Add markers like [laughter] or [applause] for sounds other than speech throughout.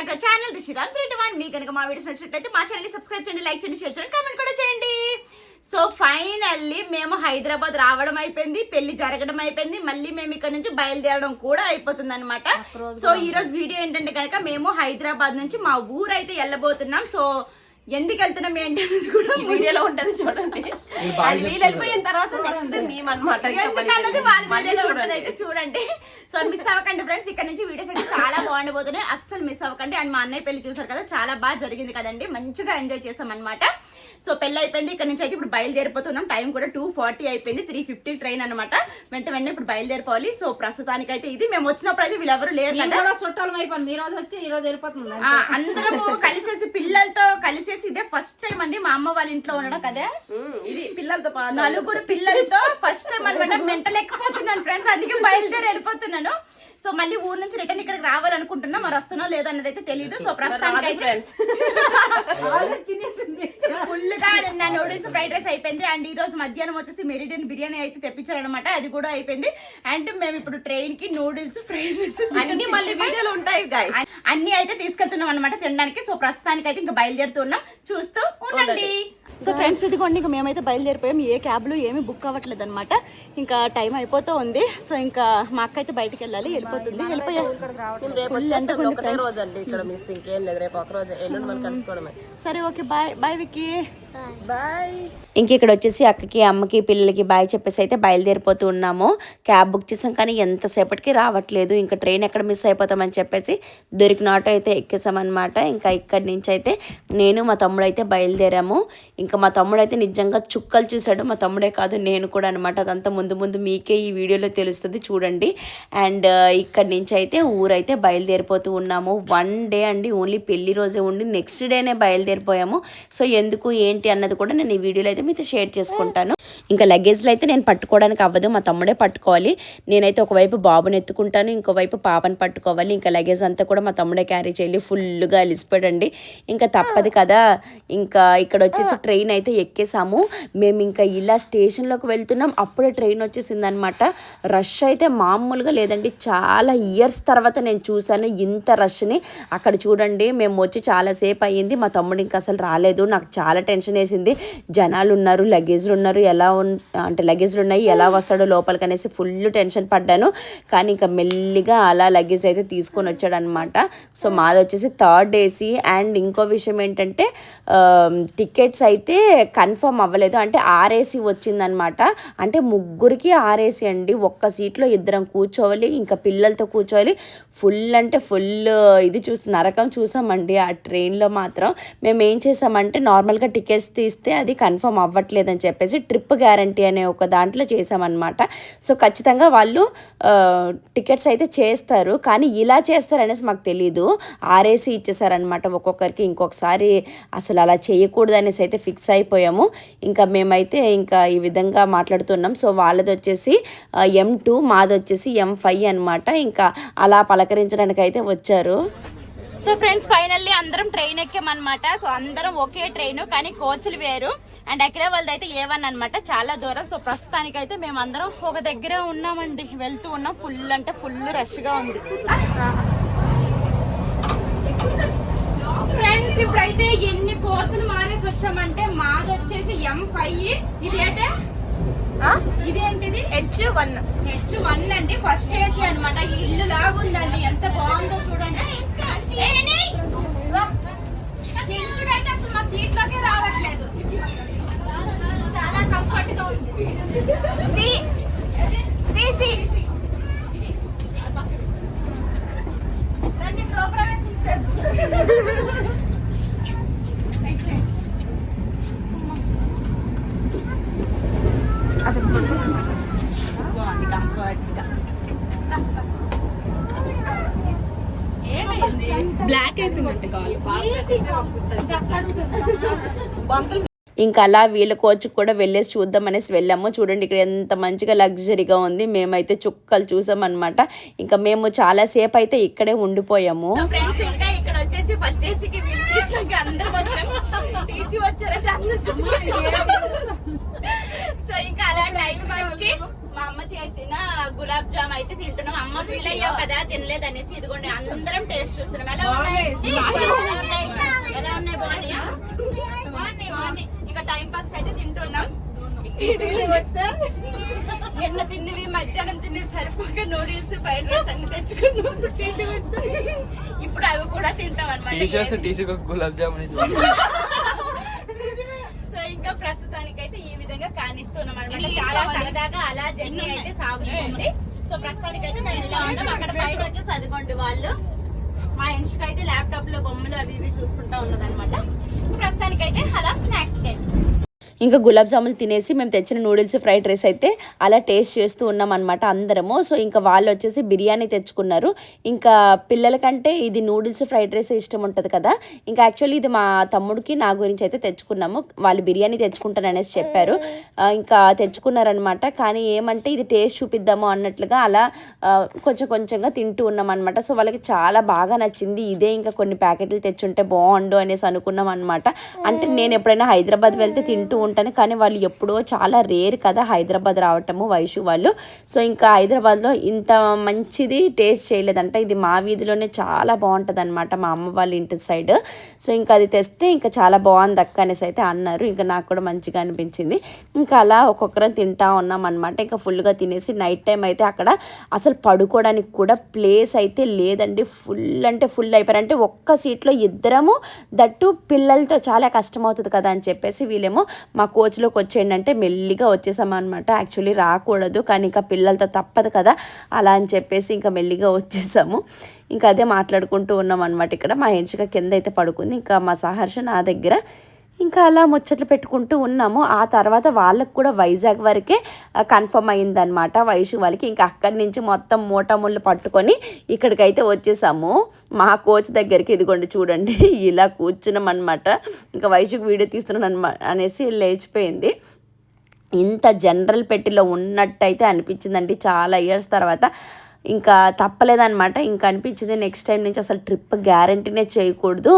Back to channel Rishiram three one. మీ కనుక మా videos నచ్చినట్లయితే మా ఛానల్ని సబ్స్క్రైబ్ చేయండి లైక్ చేయండి షేర్ చేయండి కామెంట్ కూడా చేయండి. సో ఫైనల్లీ మేము హైదరాబాద్ రావడం అయిపోయింది పెళ్ళి జరగడం అయిపోయింది. మళ్ళీ మేము ఇక్కడ నుంచి బయలుదేరడం కూడా అయిపోతుంది అనమాట సో ఈ రోజు వీడియో ఏంటంటే కనుక మేము హైదరాబాద్ నుంచి మా ఊరు అయితే వెళ్ళబోతున్నాం. సో ఎందుకు వెళ్తున్నాం ఏంటి అనేది కూడా వీడియోలో [laughs] ఉంటది చూడండి. అది వీళ్ళు వెళ్ళిపోయిన తర్వాత నెక్స్ట్ మేము అనమాట ఎందుకన్నది వాళ్ళ వీడియోలో ఉంటది అయితే చూడండి. సో మిస్ అవ్వకండి ఫ్రెండ్స్ ఇక్కడ నుంచి వీడియోస్ అయితే చాలా బాగుండబోతున్నాయి అస్సలు మిస్ అవ్వకండి. అండ్ మా అన్నయ్య పెళ్ళి చూసారు కదా చాలా బాగా జరిగింది కదండి. మంచిగా ఎంజాయ్ చేసాం అనమాట సో పెళ్ళి అయిపోయింది ఇక్కడ నుంచి అయితే ఇప్పుడు బయలుదేరిపోతున్నాం. టైం కూడా టూ ఫార్టీ అయిపోయింది త్రీ ఫిఫ్టీ ట్రైన్ అనమాట వెంట వెంటనే ఇప్పుడు బయలుదేరిపోవాలి. సో ప్రస్తుతానికి అయితే ఇది. మేము వచ్చినప్పుడు అయితే వీళ్ళెవరు లేరు కదా. కూడా చుట్టాలు అయిపోయింది ఈ రోజు వచ్చి ఈ రోజు వెళ్ళిపోతుంది ఆ, అందరము కలిసేసి పిల్లలతో కలిసేసి ఇదే ఫస్ట్ టైం అండి. మా అమ్మ వాళ్ళ ఇంట్లో ఉండడం కదా. ఇది పిల్లలతో నలుగురు పిల్లలతో ఫస్ట్ టైం అనమాట [laughs] మెంటల్ ఎక్కిపోతున్నాను ఫ్రెండ్స్ అందుకే బయలుదేరి వెళ్ళిపోతున్నాను. సో మళ్ళీ ఊరు నుంచి రిటర్న్ ఇక్కడికి రావాలనుకుంటున్నా మరి వస్తున్నా లేదో అన్నది అయితే తెలియదు సో ప్రస్తుతానికి ఫుల్గా నా నూడిల్స్ ఫ్రైడ్ రైస్ అయిపోయింది. అండ్ ఈ రోజు మధ్యాహ్నం వచ్చేసి మెరిడియన్ బిర్యానీ అయితే తెప్పించారనమాట అది కూడా అయిపోయింది. అండ్ మేము ఇప్పుడు ట్రైన్కి నూడిల్స్ ఫ్రైడ్ రైస్ అన్ని మళ్ళీ వీడియోలు ఉంటాయి అన్ని అయితే తీసుకెళ్తున్నాం అనమాట తినడానికి. సో ప్రస్తుతానికి అయితే ఇంకా బయలుదేరుతున్నాం చూస్తూ ఉండండి. సో ఫ్రెండ్స్ ఇదిగోండి ఇంకా మేమైతే బయలుదేరిపోయాం. ఏ క్యాబ్లు ఏమి బుక్ అవ్వట్లేదు అనమాట ఇంకా టైం అయిపోతూ ఉంది. సో ఇంకా మా అక్క అయితే బయటికి వెళ్ళాలి. వెళ్ళిపోతుంది వెళ్ళిపోయా. రేపు వచ్చేస్తాం ఒకటే రోజు అండి ఇక్కడ మిస్ ఇంకేం లేదు. రేపు ఒక రోజు ఎల్లుండి మనం కలుసుకోవడమే. సరే okay. Bye. Bye Vicky. Bye ఇంక ఇక్కడ వచ్చేసి అక్కకి అమ్మకి పిల్లలకి బాయ్ చెప్పేసి అయితే బయలుదేరిపోతూ ఉన్నాము. క్యాబ్ బుక్ చేసాం కానీ ఎంతసేపటికి రావట్లేదు. ఇంకా ట్రైన్ ఎక్కడ మిస్ అయిపోతామని చెప్పేసి దొరికిన ఆటో అయితే ఎక్కేసామన్నమాట. ఇంకా ఇక్కడి నుంచి అయితే నేను మా తమ్ముడు అయితే బయలుదేరాము. ఇంకా మా తమ్ముడు అయితే నిజంగా చుక్కలు చూశాడు. మా తమ్ముడే కాదు నేను కూడా అనమాట అదంతా ముందు ముందు మీకే ఈ వీడియోలో తెలుస్తుంది చూడండి. అండ్ uh, ఇక్కడి నుంచి అయితే ఊరైతే బయలుదేరిపోతూ ఉన్నాము. వన్ డే అండి ఓన్లీ పెళ్ళి రోజే ఉండి నెక్స్ట్ డేనే బయలుదేరిపోయాము. సో ఎందుకు ఏంటి అన్నది కూడా నేను ఈ వీడియోలో అయితే మీతో షేర్ చేసుకుంటాను. ఇంకా లగేజ్లో అయితే నేను పట్టుకోవడానికి అవ్వదు మా తమ్ముడే పట్టుకోవాలి. నేనైతే ఒకవైపు బాబుని ఎత్తుకుంటాను ఇంకోవైపు పాపని పట్టుకోవాలి. ఇంకా లగేజ్ అంతా కూడా మా తమ్ముడే క్యారీ చేయాలి ఫుల్గా అలిసిపోయాడండి. ఇంకా తప్పదు కదా ఇంకా ఇక్కడ వచ్చేసి ట్రైన్ అయితే ఎక్కేసాము. మేము ఇంకా ఇలా స్టేషన్లోకి వెళ్తున్నాం అప్పుడే ట్రైన్ వచ్చేసింది అనమాట రష్ అయితే మామూలుగా లేదండి చాలా ఇయర్స్ తర్వాత నేను చూశాను ఇంత రష్ని. అక్కడ చూడండి మేము వచ్చి చాలాసేపు అయ్యింది మా తమ్ముడు ఇంకా అసలు రాలేదు నాకు చాలా టెన్షన్ వేసింది జనాలు ఉన్నారు లగేజ్లు ఉన్నారు ఎలా ఉన్ అంటే లగేజ్లు ఉన్నాయి ఎలా వస్తాడో లోపలికి అనేసి ఫుల్ టెన్షన్ పడ్డాను. కానీ ఇంకా మెల్లిగా అలా లగేజ్ అయితే తీసుకొని వచ్చాడనమాట. సో మాది వచ్చేసి థర్డ్ ఏసీ. అండ్ ఇంకో విషయం ఏంటంటే టికెట్స్ అయితే కన్ఫర్మ్ అవ్వలేదు. అంటే ఆర్ఏసీ వచ్చిందనమాట. అంటే ముగ్గురికి ఆర్ఏసీ అండి. ఒక్క సీట్లో ఇద్దరం కూర్చోవాలి ఇంకా పిల్లలతో కూర్చోవాలి. ఫుల్ అంటే ఫుల్ ఇది చూసి నరకం చూసామండి ఆ ట్రైన్లో మాత్రం. మేము ఏం చేసామంటే నార్మల్గా టికెట్స్ తీస్తే అది కన్ఫర్మ్ అవ్వట్లేదని చెప్పేసి ట్రిప్ గ్యారంటీ అనే ఒక దాంట్లో చేసామన్నమాట సో ఖచ్చితంగా వాళ్ళు టికెట్స్ అయితే చేస్తారు. కానీ ఇలా చేస్తారనేసి మాకు తెలీదు. ఆర్ఏసీ ఇచ్చేసారనమాట ఒక్కొక్కరికి. ఇంకొకసారి అసలు అలా చేయకూడదు అనేసి అయితే ఫిక్స్ అయిపోయాము. ఇంకా మేమైతే ఇంకా ఈ విధంగా మాట్లాడుతున్నాం. సో వాళ్ళది వచ్చేసి ఎం టూ మాది వచ్చేసి ఎం ఫైవ్ అనమాట ఇంకా అలా పలకరించడానికి అయితే వచ్చారు. సో ఫ్రెండ్స్ ఫైనల్లీ అందరం ట్రైన్ ఎక్కామన్నమాట. సో అందరం ఒకే ట్రైన్ కానీ కోచ్లు వేరు. అండ్ ఎక్కడే వాళ్ళది అయితే ఏ వన్ అనమాట చాలా దూరం. సో ప్రస్తుతానికి అయితే మేము అందరం ఒక దగ్గరే ఉన్నామండి. వెళ్తూ ఉన్నాం. ఫుల్ అంటే ఫుల్ రష్గా ఉంది. ఫ్రెండ్స్ ఇప్పుడైతే ఎన్ని కోచ్లు మారేసి వచ్చామంటే మాది వచ్చేసి ఎం ఫైవ్ ఇదేంటే ఇదేంటిది? హెచ్ వన్ హెచ్ వన్ అండి. ఫస్ట్ ఏసీ అనమాట ఇల్లు లాగుందండి. ఎంత బాగుందో చూడండి. మా సీట్లోకే రావట్లేదు చాలా కంఫర్ట్గా ఉంది రండి గృహప్రవేశించేద్దాం. బాగుంది కంఫర్ట్గా ఇంకా అలా వీళ్ళ కోచ్ కూడా వెళ్ళేసి చూద్దాం అనేసి వెళ్ళాము. చూడండి ఇక్కడ ఎంత మంచిగా లగ్జరీగా ఉంది. మేమైతే చుక్కలు చూసామన్నమాట. ఇంకా మేము చాలా సేపు అయితే ఇక్కడే ఉండిపోయాము. ఫ్రెండ్స్ ఇంకా ఇక్కడ వచ్చేసి ఫస్ట్ ఏసీకి పిలిచి అందరం వచ్చాము టీసీ వచ్చారంటే అందరూ చుట్టూ సో ఇంకా అలా టైం పాస్కి మా అమ్మ చేసిన గులాబ్ జామ్ అయితే తింటున్నాం. అమ్మ ఫీల్ అయ్యావు కదా తినలేదు అనేసి ఇదిగోండి అందరం టేస్ట్ చూస్తున్నాం. ఎలా ఉన్నాయి? ఎలా ఉన్నాయి? బాగున్నాయా? ఇక టైం పాస్ అయితే తింటున్నాం. ఎన్న తిన్నవి మధ్యాహ్నం తిన్నవి సరిపోక నూడిల్స్ ఫ్రైడ్ రైస్ అన్ని తెచ్చుకున్నాం. ఇప్పుడు అవి కూడా తింటాం అనమాట టీసీ గులాబ్ జామున్ ఇంకా ప్రస్తుతానికి అయితే ఈ విధంగా కానిస్తున్నాం అనమాట చాలా సరదాగా అలా జర్నీ అయితే సాగుతుంది. సో ప్రస్తుతానికి అయితే మేము ఇలా ఉంటాం అక్కడ బయట వచ్చేసి అదిగోండి వాళ్ళు. మా ఇంటికి అయితే ల్యాప్టాప్లో బొమ్మలు అవి ఇవి చూసుకుంటా ఉన్నదన్నమాట. ప్రస్తుతానికి అయితే అలా స్నాక్స్ టైం ఇంకా గులాబ్ జాములు తినేసి మేము తెచ్చిన నూడిల్స్ ఫ్రైడ్ రైస్ అయితే అలా టేస్ట్ చేస్తూ ఉన్నాం అనమాట అందరము. సో ఇంకా వాళ్ళు వచ్చేసి బిర్యానీ తెచ్చుకున్నారు. ఇంకా పిల్లలకంటే ఇది నూడిల్స్ ఫ్రైడ్ రైస్ ఇష్టం ఉంటుంది కదా. ఇంకా యాక్చువల్లీ ఇది మా తమ్ముడికి నా గురించి అయితే తెచ్చుకున్నాము. వాళ్ళు బిర్యానీ తెచ్చుకుంటారనేసి చెప్పారు. ఇంకా తెచ్చుకున్నారనమాట కానీ ఏమంటే ఇది టేస్ట్ చూపిద్దాము అన్నట్లుగా అలా కొంచెం కొంచెంగా తింటూ ఉన్నాం అనమాట సో వాళ్ళకి చాలా బాగా నచ్చింది. ఇదే ఇంకా కొన్ని ప్యాకెట్లు తెచ్చుంటే బాగుండు అనేసి అనుకున్నాం అనమాట అంటే నేను ఎప్పుడైనా హైదరాబాద్ వెళ్తే తింటూ అనుకుంటాను కానీ వాళ్ళు ఎప్పుడో చాలా రేర్ కదా హైదరాబాద్ రావటము వైషు వాళ్ళు. సో ఇంకా హైదరాబాద్లో ఇంత మంచిది టేస్ట్ చేయలేదంట. ఇది మా వీధిలోనే చాలా బాగుంటుంది అనమాట మా అమ్మ వాళ్ళ ఇంటి సైడ్. సో ఇంకా అది తెస్తే ఇంకా చాలా బాగుంది అక్క అనేసి అయితే అన్నారు. ఇంకా నాకు కూడా మంచిగా అనిపించింది. ఇంకా అలా ఒక్కొక్కరం తింటా ఉన్నాం అనమాట ఇంకా ఫుల్గా తినేసి నైట్ టైం అయితే అక్కడ అసలు పడుకోవడానికి కూడా ప్లేస్ అయితే లేదండి. ఫుల్ అంటే ఫుల్ అయిపోయారు. అంటే ఒక్క సీట్లో ఇద్దరము దట్టు పిల్లలతో చాలా కష్టం అవుతుంది కదా అని చెప్పేసి వీళ్ళేమో మా కోచ్లోకి వచ్చేయండి అంటే మెల్లిగా వచ్చేసాం అనమాట యాక్చువల్లీ రాకూడదు కానీ ఇంకా పిల్లలతో తప్పదు కదా. అలా అని చెప్పేసి ఇంకా మెల్లిగా వచ్చేసాము. ఇంకా అదే మాట్లాడుకుంటూ ఉన్నాం అనమాట ఇక్కడ. మా ఎంచిక కింద అయితే పడుకుంది. ఇంకా మా సహర్ష నా దగ్గర. ఇంకా అలా ముచ్చట్లు పెట్టుకుంటూ ఉన్నాము. ఆ తర్వాత వాళ్ళకు కూడా వైజాగ్ వరకే కన్ఫర్మ్ అయిందనమాట వైషు వాళ్ళకి. ఇంకా అక్కడి నుంచి మొత్తం మూటముళ్ళు పట్టుకొని ఇక్కడికైతే వచ్చేసాము. మా కోచ్ దగ్గరికి ఇదిగోండి చూడండి [laughs] ఇలా కూర్చున్నాం అనమాట ఇంకా వైషుకి వీడియో తీస్తున్నాను అనమా అనేసి లేచిపోయింది. ఇంత జనరల్ పెట్టిలో ఉన్నట్టయితే అనిపించిందండి. చాలా ఇయర్స్ తర్వాత ఇంకా తప్పలేదనమాట ఇంకా అనిపించింది నెక్స్ట్ టైం నుంచి అసలు ట్రిప్ గ్యారంటీనే చేయకూడదు.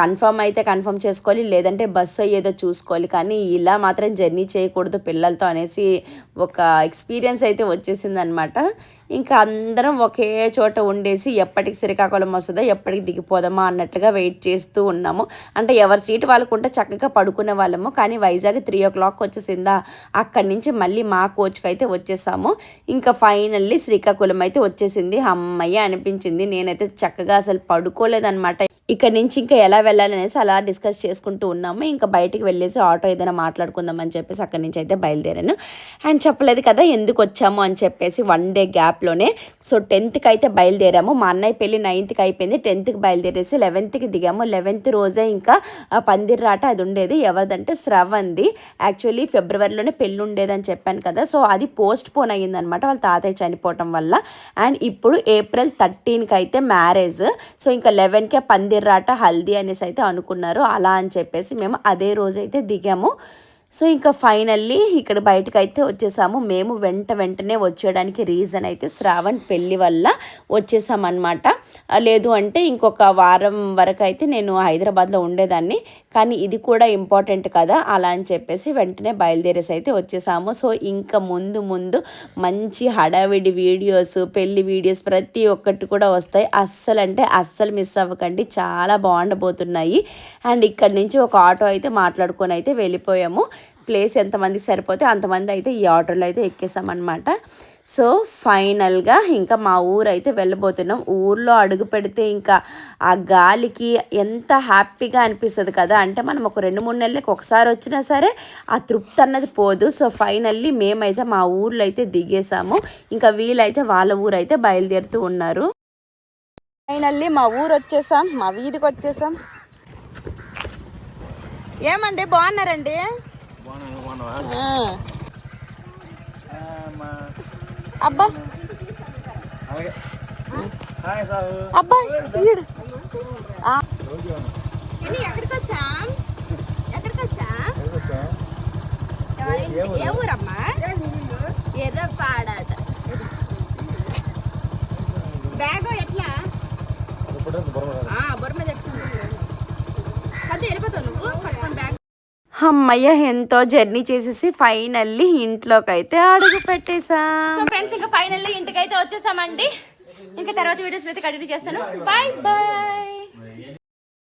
కన్ఫర్మ్ అయితే కన్ఫర్మ్ చేసుకోవాలి లేదంటే బస్సు ఏదో చూసుకోవాలి. కానీ ఇలా మాత్రం జర్నీ చేయకూడదు పిల్లలతో అనేసి ఒక ఎక్స్పీరియన్స్ అయితే వచ్చేసింది అనమాట ఇంకా అందరం ఒకే చోట ఉండేసి ఎప్పటికి శ్రీకాకుళం వస్తుందో ఎప్పటికి దిగిపోదామా అన్నట్లుగా వెయిట్ చేస్తూ ఉన్నాము. అంటే ఎవరి సీటు వాళ్ళకుంటే చక్కగా పడుకునే వాళ్ళము. కానీ వైజాగ్ త్రీ ఓ క్లాక్ వచ్చేసిందా అక్కడి నుంచి మళ్ళీ మా కోచ్కి అయితే వచ్చేసాము. ఇంకా ఫైనల్లీ శ్రీకాకుళం అయితే వచ్చేసింది. అమ్మయ్య అనిపించింది. నేనైతే చక్కగా అసలు పడుకోలేదన్నమాట. ఇక్కడ నుంచి ఇంకా ఎలా వెళ్ళాలి అనేసి అలా డిస్కస్ చేసుకుంటూ ఉన్నాము. ఇంకా బయటికి వెళ్ళేసి ఆటో ఏదైనా మాట్లాడుకుందాం అని చెప్పేసి అక్కడి నుంచి అయితే బయలుదేరాను. అండ్ చెప్పలేదు కదా ఎందుకు వచ్చాము అని చెప్పేసి వన్ డే గ్యాప్ గ్యాప్లోనే సో టెన్త్కి అయితే బయలుదేరాము. మా అన్నయ్య పెళ్ళి నైన్త్కి అయిపోయింది టెన్త్కి బయలుదేరేసి లెవెన్త్కి దిగాము. లెవెన్త్ రోజే ఇంకా పందిరి పందిర్రాట అది ఉండేది. ఎవరిదంటే శ్రవంది యాక్చువల్లీ ఫిబ్రవరిలోనే పెళ్ళి ఉండేదని చెప్పాను కదా. సో అది పోస్ట్ పోన్ అయ్యిందనమాట. వాళ్ళ తాతయ్య చనిపోవటం వల్ల. అండ్ ఇప్పుడు ఏప్రిల్ థర్టీన్కి అయితే మ్యారేజ్. సో ఇంకా లెవెన్కే పందిర్రాట హల్దీ అనేసి అయితే అనుకున్నారు. అలా అని చెప్పేసి మేము అదే రోజు అయితే దిగాము. సో ఇంకా ఫైనల్లీ ఇక్కడ బయటకు అయితే వచ్చేసాము. మేము వెంట వెంటనే వచ్చేయడానికి రీజన్ అయితే శ్రావణ్ పెళ్ళి వల్ల వచ్చేసామన్నమాట. లేదు అంటే ఇంకొక వారం వరకు అయితే నేను హైదరాబాద్లో ఉండేదాన్ని. కానీ ఇది కూడా ఇంపార్టెంట్ కదా అలా అని చెప్పేసి వెంటనే బయలుదేరేసి అయితే వచ్చేసాము. సో ఇంకా ముందు ముందు మంచి హడావిడి వీడియోస్ పెళ్ళి వీడియోస్ ప్రతి ఒక్కటి కూడా వస్తాయి. అస్సలు అంటే అస్సలు మిస్ అవ్వకండి. చాలా బాగుండబోతున్నాయి. అండ్ ఇక్కడ నుంచి ఒక ఆటో అయితే మాట్లాడుకొని అయితే వెళ్ళిపోయాము. ప్లేస్ ఎంతమందికి సరిపోతే అంతమంది అయితే ఈ ఆటోలో అయితే ఎక్కేసామన్నమాట. సో ఫైనల్గా ఇంకా మా ఊరు అయితే వెళ్ళబోతున్నాం. ఊర్లో అడుగు పెడితే ఇంకా ఆ గాలికి ఎంత హ్యాపీగా అనిపిస్తుంది కదా. అంటే మనం ఒక రెండు మూడు నెలలకి ఒకసారి వచ్చినా సరే ఆ తృప్తి అన్నది పోదు. సో ఫైనల్లీ మేమైతే మా ఊర్లో అయితే దిగేసాము. ఇంకా వీలైతే వాళ్ళ ఊరు అయితే బయలుదేరుతూ ఉన్నారు. ఫైనల్లీ మా ఊరు వచ్చేసాం. మా వీధికి వచ్చేసాం. ఏమండి బాగున్నారండి? అబ్బా. అబ్బా ఈడు. ఎక్కడికి వచ్చాం ఎక్కడికి వచ్చాం ఎవరి- ఏ ఊరమ్మా? ఎర్రపాడట. బ్యాగ్ ఎట్లా? మీద ఎట్టుకుంటుంది అదే వెళ్ళిపోతావు నువ్వు? పట్టుకొని బ్యాగ్ అమ్మయ్య ఎంతో జర్నీ చేసేసి ఫైనల్లీ ఇంట్లోకి అయితే అడుగు పెట్టేసా సో ఫ్రెండ్స్ ఇంకా ఫైనల్లీ ఇంటికైతే వచ్చేసామండి. ఇంకా తర్వాత వీడియోస్ అయితే కంటిన్యూ చేస్తాను. Bye bye